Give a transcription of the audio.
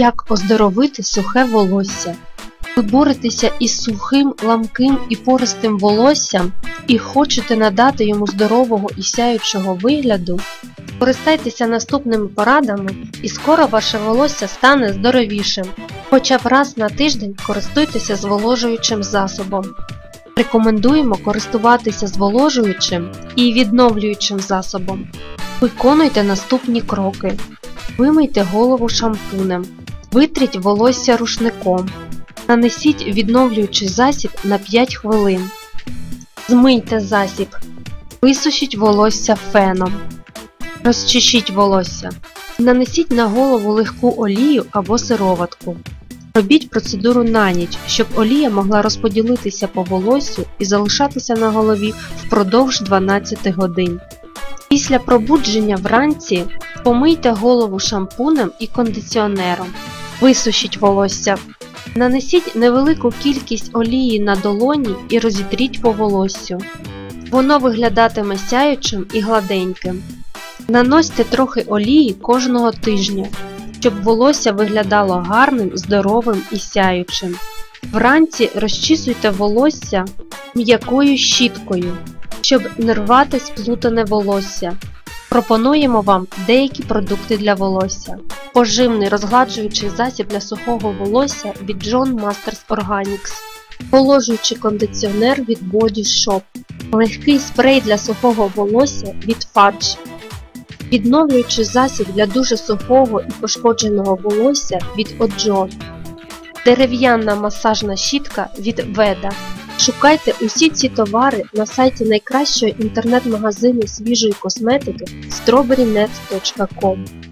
Як оздоровити сухе волосся? Ви боретеся із сухим, ламким і пористим волоссям і хочете надати йому здорового і сяючого вигляду? Користайтеся наступними порадами і скоро ваше волосся стане здоровішим. Хоча б раз на тиждень користуйтеся зволожуючим засобом. Рекомендуємо користуватися зволожуючим і відновлюючим засобом. Виконуйте наступні кроки. Вимийте голову шампунем. Витріть волосся рушником. Нанесіть відновлюючий засіб на 5 хвилин. Змийте засіб. Висушіть волосся феном. Розчешіть волосся. Нанесіть на голову легку олію або сироватку. Робіть процедуру на ніч, щоб олія могла розподілитися по волоссю і залишатися на голові впродовж 12 годин. Після пробудження вранці помийте голову шампунем і кондиціонером. Висушіть волосся. Нанесіть невелику кількість олії на долоні і розітріть по волоссю. Воно виглядатиме сяючим і гладеньким. Наносьте трохи олії кожного тижня, щоб волосся виглядало гарним, здоровим і сяючим. Вранці розчісуйте волосся м'якою щіткою, щоб не рвати сплутане волосся. Пропонуємо вам деякі продукти для волосся. Поживний розгладжуючий засіб для сухого волосся від John Masters Organics. Положуючий кондиціонер від Body Shop. Легкий спрей для сухого волосся від Fudge. Відновлюючий засіб для дуже сухого і пошкодженого волосся від Оджо. Дерев'яна масажна щітка від Веда. Шукайте усі ці товари на сайті найкращого інтернет-магазину свіжої косметики strawberrynet.com